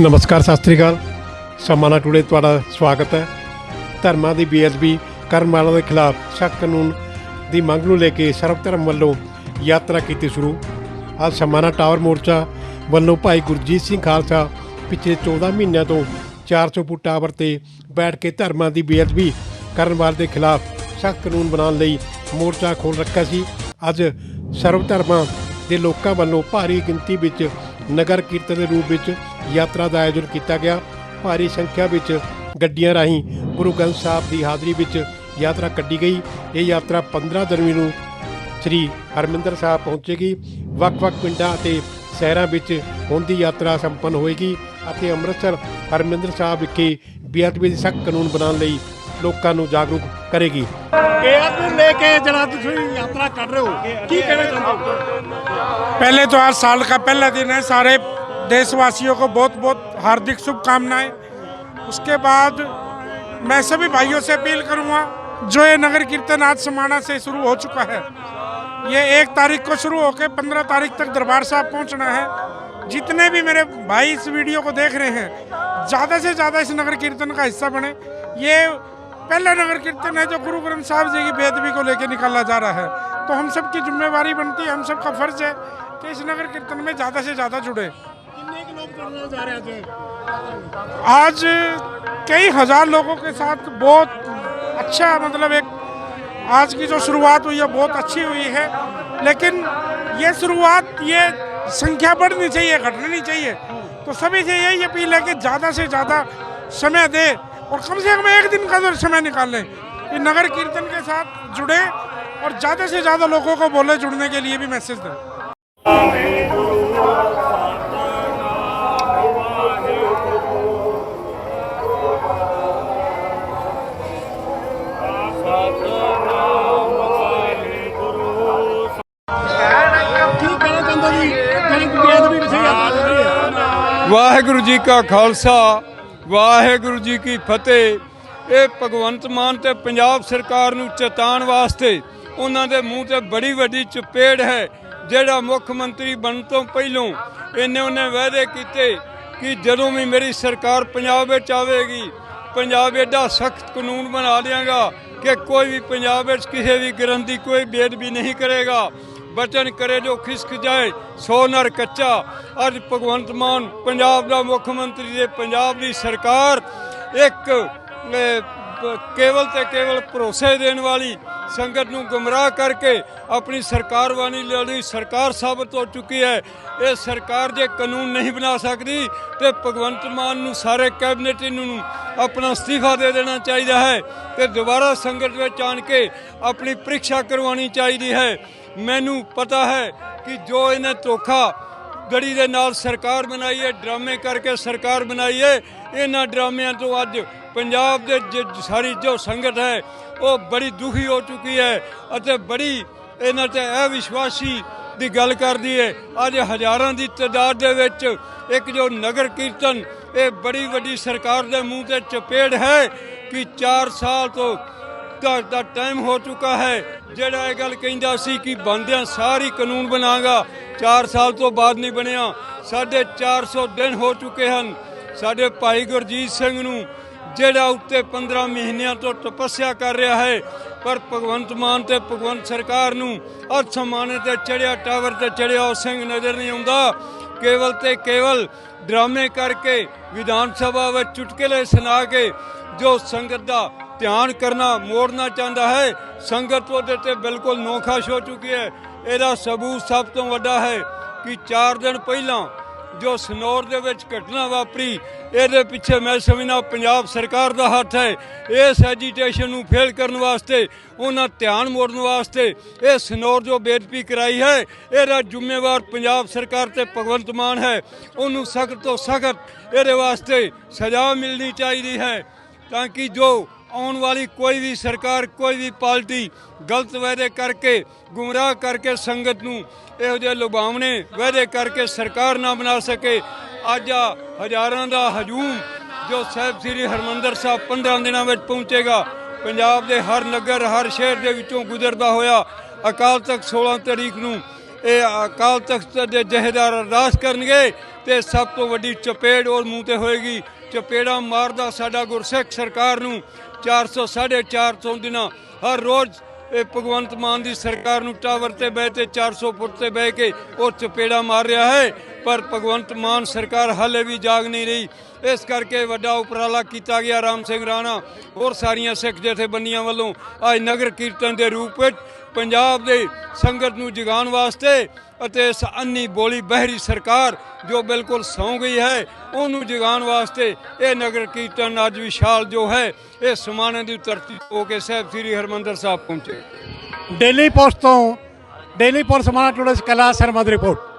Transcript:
ਨਮਸਕਾਰ, ਸਤਿ ਸ੍ਰੀ ਅਕਾਲ। ਸਮਾਨਾ ਟੂਡੇ ਤੁਹਾਡਾ ਸਵਾਗਤ ਹੈ। ਧਰਮਾਂ ਦੀ ਬੇਅਦਬੀ ਕਰਨ ਵਾਲਿਆਂ ਦੇ ਖਿਲਾਫ ਸਖਤ ਕਾਨੂੰਨ ਦੀ ਮੰਗ ਨੂੰ ਲੈ ਕੇ ਸਰਵ ਧਰਮ ਵੱਲੋਂ ਯਾਤਰਾ ਕੀਤੀ ਸ਼ੁਰੂ। ਅੱਜ ਸਮਾਨਾ ਟਾਵਰ ਮੋਰਚਾ ਵੱਲੋਂ ਭਾਈ ਗੁਰਜੀਤ ਸਿੰਘ ਖਾਲਸਾ ਪਿਛਲੇ 14 ਮਹੀਨਿਆਂ ਤੋਂ 400 ਫੁੱਟ ਟਾਵਰ ਤੇ ਬੈਠ ਕੇ ਧਰਮਾਂ ਦੀ ਬੇਅਦਬੀ ਕਰਨ ਵਾਲੇ ਦੇ ਖਿਲਾਫ ਸਖਤ ਕਾਨੂੰਨ ਬਣਾਉਣ ਲਈ ਮੋਰਚਾ ਖੋਲ ਰੱਖਿਆ ਸੀ। ਅੱਜ ਸਰਵ ਧਰਮਾਂ ਦੇ ਲੋਕਾਂ ਵੱਲੋਂ ਭਾਰੀ ਗਿਣਤੀ ਵਿੱਚ ਨਗਰ ਕੀਰਤਨ ਦੇ ਰੂਪ ਵਿੱਚ ਯਾਤਰਾ ਦਾ ਆਯੋਜਨ ਕੀਤਾ ਗਿਆ। ਭਾਰੀ ਸੰਖਿਆ ਵਿੱਚ ਗੱਡੀਆਂ ਰਾਹੀਂ ਗੁਰੂ ਗ੍ਰੰਥ ਸਾਹਿਬ ਦੀ ਹਾਜ਼ਰੀ ਵਿੱਚ ਯਾਤਰਾ ਕੱਢੀ ਗਈ। ਇਹ ਯਾਤਰਾ 15 ਜਨਵਰੀ ਨੂੰ ਸ੍ਰੀ ਹਰਮਿੰਦਰ ਸਾਹਿਬ ਪਹੁੰਚੇਗੀ। ਵੱਖ-ਵੱਖ ਪਿੰਡਾਂ ਅਤੇ ਸ਼ਹਿਰਾਂ ਵਿੱਚ ਹੁਣ ਦੀ ਯਾਤਰਾ ਸੰਪੰਨ ਹੋਏਗੀ ਅਤੇ ਅੰਮ੍ਰਿਤਸਰ ਹਰਮਿੰਦਰ ਸਾਹਿਬ ਵਿਖੇ ਬੇਅਦਬੀ ਦੀ ਸਖਤ ਕਾਨੂੰਨ ਬਣਾਉਣ ਲਈ ਲੋਕਾਂ ਨੂੰ ਜਾਗਰੂਕ ਕਰੇਗੀ ਇਹ ਨੂੰ ਲੈ ਕੇ ਜਿਹੜਾ ਤੁਸੀਂ ਯਾਤਰਾ ਕਰ ਰਹੇ ਹੋ ਕੀ ਕਹਿਣਾ ਚਾਹੁੰਦੇ ਹੋ पहले तो आज साल का पहला दिन है सारे देशवासियों को बहुत बहुत हार्दिक शुभकामनाएं उसके बाद मैं सभी भाइयों से अपील करूंगा जो ये नगर कीर्तन आज समाना से शुरू हो चुका है ये एक तारीख को शुरू होकर पंद्रह तारीख तक दरबार साहब पहुंचना है जितने भी मेरे भाई इस वीडियो को देख रहे हैं ज़्यादा से ज़्यादा इस नगर कीर्तन का हिस्सा बने ये पहला नगर कीर्तन है जो गुरु ग्रंथ साहब जी की बेदबी को लेकर निकाला जा रहा है। तो हम सब की जिम्मेवारी बनती है हम सब का फ़र्ज़ है कि इस नगर कीर्तन में ज़्यादा से ज़्यादा जुड़े। आज कई हज़ार लोगों के साथ बहुत अच्छा मतलब एक आज की जो शुरुआत हुई है बहुत अच्छी हुई है। लेकिन ये शुरुआत ये संख्या बढ़नी चाहिए घटनी नहीं चाहिए। तो सभी से यही अपील है कि ज़्यादा से ज़्यादा समय दे और कम से कम एक दिन का तो समय निकाल लें कि नगर कीर्तन के साथ जुड़े और ज़्यादा से ज़्यादा लोगों को बोले जुड़ने के लिए भी मैसेज दें ਕੀ ਕਹਿਣਾ ਚਾਹੁੰਦੇ ਜੀ ਜਿਹੜੀ ਬੇਅਦਬੀ ਵਿਸ਼ੇ ਯਾਤਰਾ ਚੱਲ ਰਹੀ ਹੈ ਵਾਹਿਗੁਰੂ ਜੀ ਕਾ ਖਾਲਸਾ ਵਾਹਿਗੁਰੂ ਜੀ ਕੀ ਫਤਿਹ। ਇਹ ਭਗਵੰਤ ਮਾਨ ਤੇ ਪੰਜਾਬ ਸਰਕਾਰ ਨੂੰ ਚੇਤਾਉਣ ਵਾਸਤੇ ਉਹਨਾਂ ਦੇ ਮੂੰਹ ਤੇ ਬੜੀ ਵੱਡੀ ਚਪੇੜ ਹੈ, ਜਿਹੜਾ ਮੁੱਖ ਮੰਤਰੀ ਬਣਨ ਤੋਂ ਪਹਿਲੋਂ ਇਹਨੇ ਉਹਨੇ ਵਾਅਦੇ ਕੀਤੇ ਕਿ ਜਦੋਂ ਵੀ ਮੇਰੀ ਸਰਕਾਰ ਪੰਜਾਬ ਵਿੱਚ ਆਵੇਗੀ, ਪੰਜਾਬ ਐਡਾ ਸਖਤ ਕਾਨੂੰਨ ਬਣਾ ਦਿਆਂਗਾ ਕਿ ਕੋਈ ਵੀ ਪੰਜਾਬ ਵਿੱਚ ਕਿਸੇ ਵੀ ਗ੍ਰੰਥ ਦੀ ਕੋਈ ਵੀ ਨਹੀਂ ਕਰੇਗਾ। ਬਚਨ ਕਰੇ ਜੋ ਖਿਸਕ ਜਾਏ, ਸੋ ਨਰ ਕੱਚਾ। ਅੱਜ ਭਗਵੰਤ ਮਾਨ ਪੰਜਾਬ ਦਾ ਮੁੱਖ ਮੰਤਰੀ ਦੇ ਪੰਜਾਬ ਦੀ ਸਰਕਾਰ ਇੱਕ ਕੇਵਲ ਤੇ ਕੇਵਲ ਭਰੋਸੇ ਦੇਣ ਵਾਲੀ ਸੰਗਤ ਨੂੰ ਗੁੰਮਰਾਹ ਕਰਕੇ ਆਪਣੀ ਸਰਕਾਰ ਵਾਣੀ ਲਈ ਸਰਕਾਰ ਸਾਬਤ ਹੋ ਚੁੱਕੀ ਹੈ। ਇਹ ਸਰਕਾਰ ਜੇ ਕਾਨੂੰਨ ਨਹੀਂ ਬਣਾ ਸਕਦੀ, ਤੇ ਭਗਵੰਤ ਮਾਨ ਨੂੰ ਸਾਰੇ ਕੈਬਨਿਟ ਨੂੰ ਆਪਣਾ ਅਸਤੀਫਾ ਦੇ ਦੇਣਾ ਚਾਹੀਦਾ ਹੈ ਤੇ ਦੁਬਾਰਾ ਸੰਗਤ ਵਿੱਚ ਆਣ ਕੇ ਆਪਣੀ ਪ੍ਰੀਖਿਆ ਕਰਵਾਉਣੀ ਚਾਹੀਦੀ ਹੈ। ਮੈਨੂੰ ਪਤਾ ਹੈ ਕਿ ਜੋ ਇਹਨੇ ਧੋਖਾ ਗੜੀ ਦੇ ਨਾਲ ਸਰਕਾਰ ਬਣਾਈ ਹੈ, ਡਰਾਮੇ ਕਰਕੇ ਸਰਕਾਰ ਬਣਾਈ ਹੈ, ਇਹਨਾਂ ਡਰਾਮਿਆਂ ਤੋਂ ਅੱਜ ਪੰਜਾਬ ਦੇ ਜ- ਸਾਰੀ ਜੋ ਸੰਗਤ ਹੈ, ਉਹ ਬੜੀ ਦੁਖੀ ਹੋ ਚੁੱਕੀ ਹੈ ਅਤੇ ਬੜੀ ਇਹਨਾਂ ਤੇ ਅਵਿਸ਼ਵਾਸੀ ਦੀ ਗੱਲ ਕਰਦੀ ਹੈ। ਅੱਜ ਹਜ਼ਾਰਾਂ ਦੀ ਤਾਦਾਦ ਦੇ ਵਿੱਚ ਇੱਕ ਜੋ ਨਗਰ ਕੀਰਤਨ, ਇਹ ਬੜੀ ਵੱਡੀ ਸਰਕਾਰ ਦੇ ਮੂੰਹ ਤੇ ਚਪੇੜ ਹੈ ਕਿ 4 ਸਾਲ ਤੋਂ ਘਰ ਦਾ ਟਾਈਮ ਹੋ ਚੁੱਕਾ ਹੈ। ਜਿਹੜਾ ਇਹ ਗੱਲ ਕਹਿੰਦਾ ਸੀ ਕਿ ਬੰਦਿਆਂ ਸਾਰੀ ਕਾਨੂੰਨ ਬਣਾਗਾ 4 ਸਾਲ ਤੋਂ ਬਾਅਦ ਨਹੀਂ ਬਣਿਆ। ਸਾਡੇ 400 ਦਿਨ ਹੋ ਚੁੱਕੇ ਹਨ। ਸਾਡੇ ਭਾਈ ਗੁਰਜੀਤ ਸਿੰਘ ਨੂੰ ਜਿਹੜਾ ਉੱਤੇ 15 ਮਹੀਨਿਆਂ ਤੋਂ ਤਪੱਸਿਆ ਕਰ ਰਿਹਾ ਹੈ, ਪਰ ਭਗਵੰਤ ਮਾਨ ਤੇ ਭਗਵੰਤ ਸਰਕਾਰ ਨੂੰ ਅਰਥ ਸਮਾਨੇ ਤੇ ਚੜਿਆ, ਟਾਵਰ ਤੇ ਚੜਿਆ ਉਹ ਸਿੰਘ ਨਜ਼ਰ ਨਹੀਂ ਆਉਂਦਾ। ਕੇਵਲ ਤੇ ਕੇਵਲ ਡਰਾਮੇ ਕਰਕੇ ਵਿਧਾਨ ਸਭਾ ਵਿੱਚ ਚੁਟਕਲੇ ਸੁਣਾ ਕੇ ਜੋ ਸੰਗਤ ਦਾ ਧਿਆਨ ਕਰਨਾ, ਮੋੜਨਾ ਚਾਹੁੰਦਾ ਹੈ। ਸੰਗਤ ਉਹਦੇ ਤੇ ਬਿਲਕੁਲ ਨੋਖਾਸ਼ ਹੋ ਚੁੱਕੀ ਹੈ। ਇਹਦਾ ਸਬੂਤ ਸਭ ਤੋਂ ਵੱਡਾ ਹੈ ਕਿ 4 ਦਿਨ ਪਹਿਲਾਂ ਜੋ ਸਨੌਰ ਦੇ ਵਿੱਚ ਘਟਨਾ ਵਾਪਰੀ, ਇਹਦੇ ਪਿੱਛੇ ਮੈਂ ਸਮਝਣਾ ਪੰਜਾਬ ਸਰਕਾਰ ਦਾ ਹੱਥ ਹੈ। ਇਸ ਐਜੀਟੇਸ਼ਨ ਨੂੰ ਫੇਲ ਕਰਨ ਵਾਸਤੇ, ਉਹਨਾਂ ਧਿਆਨ ਮੋੜਨ ਵਾਸਤੇ ਇਹ ਸਨੌਰ ਜੋ ਬੇਦਪੀ ਕਰਾਈ ਹੈ, ਇਹਦਾ ਜ਼ਿੰਮੇਵਾਰ ਪੰਜਾਬ ਸਰਕਾਰ ਤੇ ਭਗਵੰਤ ਮਾਨ ਹੈ। ਉਹਨੂੰ ਸਖਤ ਤੋਂ ਸਖਤ ਇਹਦੇ ਵਾਸਤੇ ਸਜ਼ਾ ਮਿਲਣੀ ਚਾਹੀਦੀ ਹੈ। ਤਾਂ ਕਿ ਜੋ ਆਉਣ ਵਾਲੀ ਕੋਈ ਵੀ ਸਰਕਾਰ, ਕੋਈ ਵੀ ਪਾਰਟੀ ਗਲਤ ਵਾਅਦੇ ਕਰਕੇ, ਗੁੰਮਰਾਹ ਕਰਕੇ ਸੰਗਤ ਨੂੰ ਇਹੋ ਜਿਹੇ ਲੁਭਾਵਣੇ ਵਾਅਦੇ ਕਰਕੇ ਸਰਕਾਰ ਨਾ ਬਣਾ ਸਕੇ, ਅੱਜ ਆ ਹਜ਼ਾਰਾਂ ਦਾ ਹਜੂਮ ਜੋ ਸਾਹਿਬ ਸ੍ਰੀ ਹਰਮੰਦਰ ਸਾਹਿਬ 15 ਦਿਨਾਂ ਵਿੱਚ ਪਹੁੰਚੇਗਾ। ਪੰਜਾਬ ਦੇ ਹਰ ਨਗਰ, ਹਰ ਸ਼ਹਿਰ ਦੇ ਵਿੱਚੋਂ ਗੁਜ਼ਰਦਾ ਹੋਇਆ ਅਕਾਲ ਤਖਤ 16 ਤਰੀਕ ਨੂੰ ਇਹ ਅਕਾਲ ਤਖਤ ਦੇ ਜਹੇਦਾਰ ਅਰਦਾਸ ਕਰਨਗੇ ਤੇ ਸਭ ਤੋਂ ਵੱਡੀ ਚਪੇੜ ਔਰ ਮੂੰਹ ਤੇ ਹੋਏਗੀ। ਚਪੇੜਾ ਮਾਰਦਾ ਸਾਡਾ ਗੁਰਸਿੱਖ ਸਰਕਾਰ ਨੂੰ 400 450 ਦਿਨਾਂ ਹਰ ਰੋਜ਼ ਇਹ ਭਗਵੰਤ ਮਾਨ ਦੀ ਸਰਕਾਰ ਨੂੰ ਟਾਵਰ ਤੇ ਬਹਿ ਤੇ 400 ਫੁੱਟ ਤੇ ਬਹਿ ਕੇ ਉਹ ਚਪੇੜਾ ਮਾਰ ਰਿਹਾ ਹੈ। ਪਰ ਭਗਵੰਤ ਮਾਨ ਸਰਕਾਰ ਹਾਲੇ ਵੀ ਜਾਗ ਨਹੀਂ ਰਹੀ। ਇਸ ਕਰਕੇ ਵੱਡਾ ਉਪਰਾਲਾ ਕੀਤਾ ਗਿਆ ਰਾਮ ਸਿੰਘ ਰਾਣਾ। ਹੋਰ ਸਾਰੀਆਂ ਸਿੱਖ ਜਥੇਬੰਦੀਆਂ ਵੱਲੋਂ ਅੱਜ ਨਗਰ ਕੀਰਤਨ ਦੇ ਰੂਪ ਵਿੱਚ ਪੰਜਾਬ ਦੇ ਸੰਗਤ ਨੂੰ ਜਗਾਉਣ ਵਾਸਤੇ ਅਤੇ ਇਸ ਅੰਨੀ ਬੋਲੀ ਬਹਿਰੀ ਸਰਕਾਰ ਜੋ ਬਿਲਕੁਲ ਸੌਂ ਗਈ ਹੈ, ਉਹਨੂੰ ਜਗਾਉਣ ਵਾਸਤੇ ਇਹ ਨਗਰ ਕੀਰਤਨ ਅੱਜ ਵਿਸ਼ਾਲ ਜੋ ਹੈ, ਇਹ ਸਮਾਣੇ ਦੀ ਧਰਤੀ ਹੋ ਕੇ ਸਾਹਿਬ ਸ੍ਰੀ ਹਰਮੰਦਰ ਸਾਹਿਬ ਪਹੁੰਚੇ। ਡੇਲੀ ਪੋਸਟ ਤੋਂ, daily post Samana today Kala Sharma ਦੀ ਰਿਪੋਰਟ।